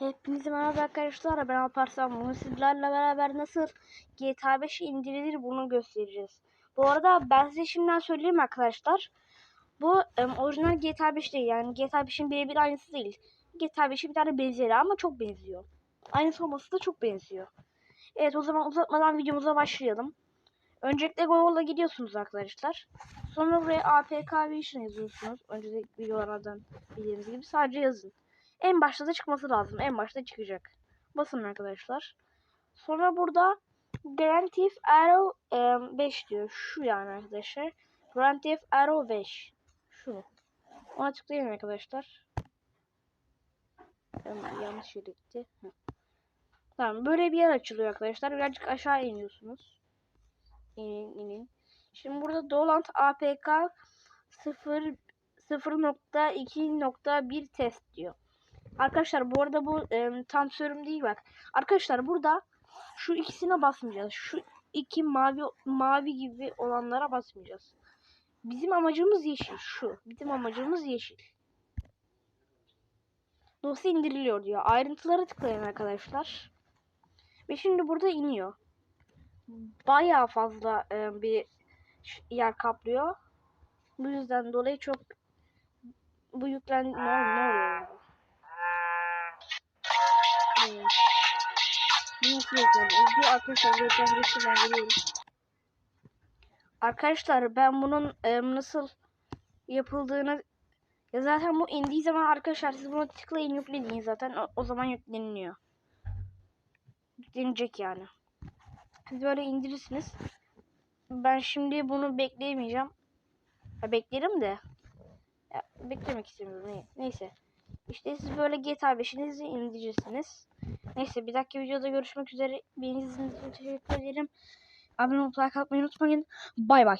Hepinize merhaba arkadaşlar. Ben Alparslan. Bugün sizlerle beraber nasıl GTA 5 indirilir bunu göstereceğiz. Bu arada ben size şimdiden söyleyeyim arkadaşlar. Bu em, orijinal GTA 5 değil. Yani GTA 5'in birebir aynısı değil. GTA 5'in bir tane benzeri ama çok benziyor. Aynısı olması da çok benziyor. Evet o zaman uzatmadan videomuza başlayalım. Öncelikle Google'a gidiyorsunuz arkadaşlar. Sonra buraya APK Vision yazıyorsunuz. Önceki videolardan bildiğiniz gibi sadece yazın. En başta da çıkması lazım. En başta çıkacak. Basın arkadaşlar. Sonra burada Grand Theft Auto em, 5 diyor. Şu yani arkadaşlar. Grand Theft Auto 5. Şu. Ona tıklayın arkadaşlar. Yanlış yere gitti. Tamam böyle bir yer açılıyor arkadaşlar. Birazcık aşağı iniyorsunuz. İnin inin. Şimdi burada Dolant APK 0 0.2.1 test diyor. Arkadaşlar bu arada bu e, tam sürüm değil bak. Arkadaşlar burada şu ikisine basmayacağız. Şu iki mavi mavi gibi olanlara basmayacağız. Bizim amacımız yeşil şu. Bizim amacımız yeşil. Dosya indiriliyor diyor. Ayrıntılara tıklayın arkadaşlar. Ve şimdi burada iniyor. Bayağı fazla e, bir yer kaplıyor. Bu yüzden dolayı çok bu yüklen ne, ne oluyor? Reklam? Bu arkadaşlar ben bunun e, nasıl yapıldığını ya zaten bu indiği zaman arkadaşlar siz bunu tıklayın yükleyin zaten o, o zaman yükleniliyor. Yüklenecek yani. Siz böyle indirirsiniz. Ben şimdi bunu bekleyemeyeceğim. Ha, beklerim de. Ya, beklemek istemiyorum. Ne- Neyse. İşte siz böyle GTA 5'inizi indireceksiniz. Neyse bir dahaki videoda görüşmek üzere. Beni izlediğiniz için teşekkür ederim. Abone olup like unutmayın. Bay bay.